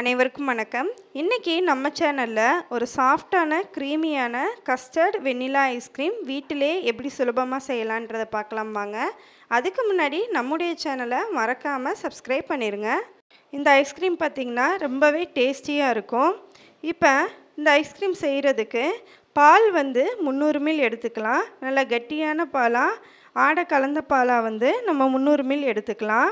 அனைவருக்கும் வணக்கம். இன்றைக்கி நம்ம சேனலில் ஒரு சாஃப்டான க்ரீமியான கஸ்டர்ட் வெண்ணிலா ஐஸ்கிரீம் வீட்டிலே எப்படி சுலபமாக செய்யலான்றதை பார்க்கலாம் வாங்க. அதுக்கு முன்னாடி நம்முடைய சேனலை மறக்காமல் சப்ஸ்கிரைப் பண்ணிடுங்க இந்த ஐஸ்கிரீம் பார்த்திங்கன்னா ரொம்பவே டேஸ்டியாக இருக்கும். இப்போ இந்த ஐஸ்கிரீம் செய்கிறதுக்கு பால் வந்து முந்நூறு மில் எடுத்துக்கலாம். நல்லா கட்டியான பாலாக ஆடை கலந்த பாலாக வந்து நம்ம முந்நூறு மில் எடுத்துக்கலாம்.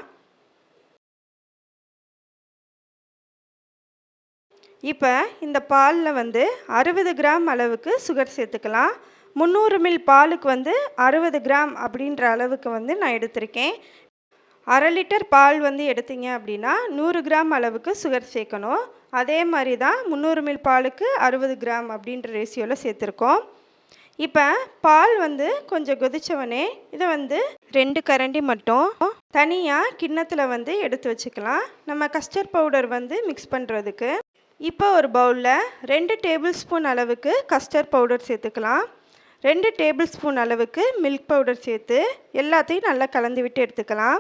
இப்போ இந்த பாலில் வந்து அறுபது கிராம் அளவுக்கு சுகர் சேர்த்துக்கலாம். முந்நூறு மில் பாலுக்கு வந்து அறுபது கிராம் அப்படின்ற அளவுக்கு வந்து நான் எடுத்திருக்கேன். அரை லிட்டர் பால் வந்து எடுத்தீங்க அப்படின்னா நூறு கிராம் அளவுக்கு சுகர் சேர்க்கணும். அதே மாதிரி தான் முந்நூறு மில் பாலுக்கு அறுபது கிராம் அப்படின்ற ரேஷியோவில் சேர்த்துருக்கோம். இப்போ பால் வந்து கொஞ்சம் கொதிச்சவனே இதை வந்து ரெண்டு கரண்டி மட்டும் தனியாக கிண்ணத்தில் வந்து எடுத்து வச்சுக்கலாம். நம்ம கஸ்டர்ட் பவுடர் வந்து மிக்ஸ் பண்ணுறதுக்கு இப்போ ஒரு பவுலில் ரெண்டு டேபிள் ஸ்பூன் அளவுக்கு கஸ்டர்ட் பவுடர் சேர்த்துக்கலாம். ரெண்டு டேபிள் ஸ்பூன் அளவுக்கு மில்க் பவுடர் சேர்த்து எல்லாத்தையும் நல்லா கலந்து விட்டு எடுத்துக்கலாம்.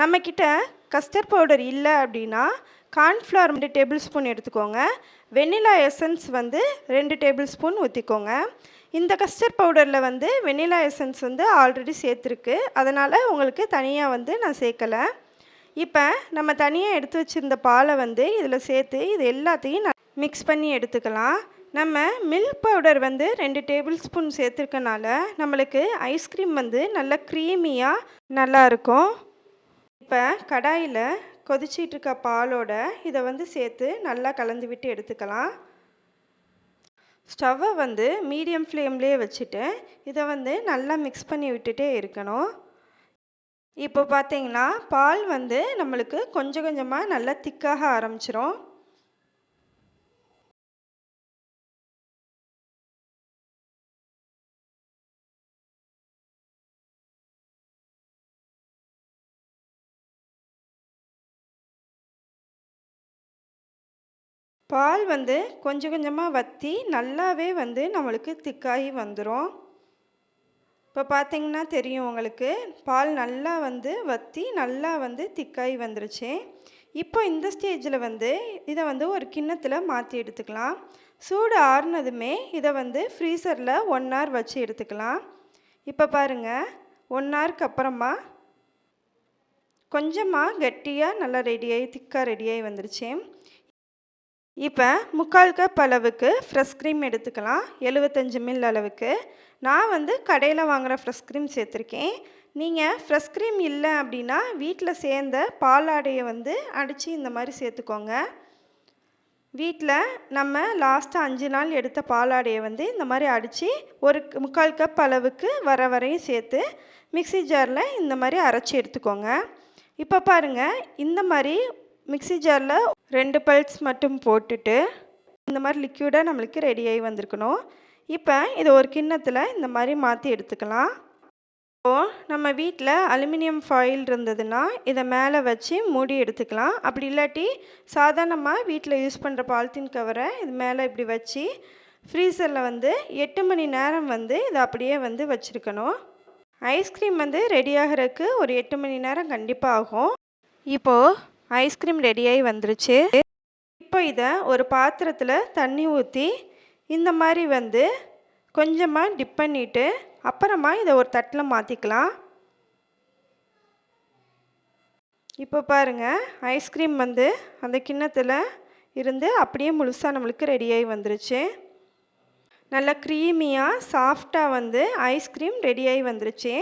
நம்மக்கிட்ட கஸ்டர்ட் பவுடர் இல்லை அப்படின்னா கார்ன்ஃப்ளவர் ரெண்டு டேபிள் ஸ்பூன் எடுத்துக்கோங்க. வெண்ணிலா எசன்ஸ் வந்து ரெண்டு டேபிள் ஸ்பூன் ஊற்றிக்கோங்க இந்த கஸ்டர்ட் பவுடரில் வந்து வெண்ணிலா எசன்ஸ் வந்து ஆல்ரெடி சேர்த்துருக்கு. அதனால் உங்களுக்கு தனியாக வந்து நான் சேர்க்கலை. இப்போ நம்ம தனியாக எடுத்து வச்சுருந்த பாலை வந்து இதில் சேர்த்து இது எல்லாத்தையும் மிக்ஸ் பண்ணி எடுத்துக்கலாம். நம்ம மில்க் பவுடர் வந்து ரெண்டு டேபிள் ஸ்பூன் சேர்த்துருக்கனால நம்மளுக்கு ஐஸ்கிரீம் வந்து நல்லா க்ரீமியாக நல்லாயிருக்கும் இப்போ கடாயில் கொதிச்சிட்டு இருக்க பாலோட இதை வந்து சேர்த்து நல்லா கலந்து விட்டு எடுத்துக்கலாம். ஸ்டவ்வை வந்து மீடியம் ஃப்ளேம்லேயே வச்சுட்டு இதை வந்து நல்லா மிக்ஸ் பண்ணி விட்டுட்டே இருக்கணும். இப்போ பார்த்தீங்கன்னா பால் வந்து நம்மளுக்கு கொஞ்சம் கொஞ்சமாக நல்லா திக்காக ஆரம்பிச்சிரும். பால் வந்து கொஞ்சம் கொஞ்சமாக வற்றி நல்லாவே வந்து நம்மளுக்கு திக்காகி வந்துடும் இப்போ பார்த்தீங்கன்னா தெரியும் உங்களுக்கு. பால் நல்லா வந்து வற்றி நல்லா வந்து திக்காகி வந்துருச்சு. இப்போ இந்த ஸ்டேஜில் வந்து இதை வந்து ஒரு கிண்ணத்தில் மாற்றி எடுத்துக்கலாம். சூடு ஆறுனதுமே இதை வந்து ஃப்ரீசரில் ஒன் ஹவர் வச்சு எடுத்துக்கலாம். இப்போ பாருங்கள் ஒன் ஹவருக்கு அப்புறமா கொஞ்சமாக கட்டியாக நல்லா ரெடியாகி திக்காக ரெடியாகி வந்துருச்சு. இப்போ முக்கால் கப் அளவுக்கு ஃப்ரெஷ் க்ரீம் எடுத்துக்கலாம். எழுபத்தஞ்சு மில் அளவுக்கு. நான் வந்து கடையில் வாங்குகிற ஃப்ரெஷ் க்ரீம் சேர்த்துருக்கேன். நீங்கள் ஃப்ரெஷ் க்ரீம் இல்லை அப்படின்னா வீட்டில் சேர்ந்த பாலாடையை வந்து அடித்து இந்த மாதிரி சேர்த்துக்கோங்க. வீட்டில் நம்ம லாஸ்ட்டாக அஞ்சு நாள் எடுத்த பாலாடையை வந்து இந்த மாதிரி அடித்து ஒரு முக்கால் கப் அளவுக்கு வர வரையும் சேர்த்து மிக்சி ஜாரில் இந்த மாதிரி அரைச்சி எடுத்துக்கோங்க. இப்போ பாருங்கள் இந்த மாதிரி மிக்சி ஜாரில் ரெண்டு பல்ஸ் மட்டும் போட்டுட்டு இந்த மாதிரி லிக்யூடாக நம்மளுக்கு ரெடியாகி வந்திருக்கணும். இப்போ இதை ஒரு கிண்ணத்தில் இந்த மாதிரி மாற்றி எடுத்துக்கலாம். இப்போது நம்ம வீட்டில் அலுமினியம் ஃபாயில் இருந்ததுன்னா இதை மேலே வச்சு மூடி எடுத்துக்கலாம். அப்படி இல்லாட்டி சாதாரணமாக வீட்டில் யூஸ் பண்ணுற பாலித்தீன் கவரை இது மேலே இப்படி வச்சு ஃப்ரீசரில் வந்து எட்டு மணி நேரம் வந்து இதை அப்படியே வந்து வச்சுருக்கணும். ஐஸ்கிரீம் வந்து ரெடி ஆகிறதுக்கு ஒரு எட்டு மணி நேரம் கண்டிப்பாக ஆகும். இப்போது ஐஸ்கிரீம் ரெடியாகி வந்துருச்சு. இப்போ இதை ஒரு பாத்திரத்தில் தண்ணி ஊற்றி இந்த மாதிரி வந்து கொஞ்சமாக டிப் பண்ணிவிட்டு அப்புறமா இதை ஒரு தட்டில் மாற்றிக்கலாம் இப்போ பாருங்கள் ஐஸ்கிரீம் வந்து அந்த கிண்ணத்தில் இருந்து அப்படியே முழுசாக நம்மளுக்கு ரெடியாகி வந்துருச்சு. நல்லா க்ரீமியாக சாஃப்டாக வந்து ஐஸ்கிரீம் ரெடியாகி வந்துருச்சு.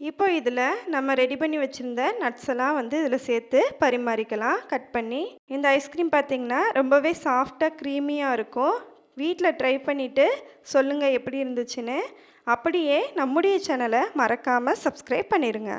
இப்போ இதில் நம்ம ரெடி பண்ணி வச்சுருந்த நட்ஸ் எல்லாம் வந்து இதில் சேர்த்து பரிமாறிக்கலாம் கட் பண்ணி. இந்த ஐஸ்கிரீம் பார்த்திங்கன்னா ரொம்பவே சாஃப்டாக க்ரீமியாக இருக்கும். வீட்டில் ட்ரை பண்ணிவிட்டு சொல்லுங்கள் எப்படி இருந்துச்சுன்னு. அப்படியே நம்முடைய சேனலை மறக்காமல் சப்ஸ்கிரைப் பண்ணிடுங்க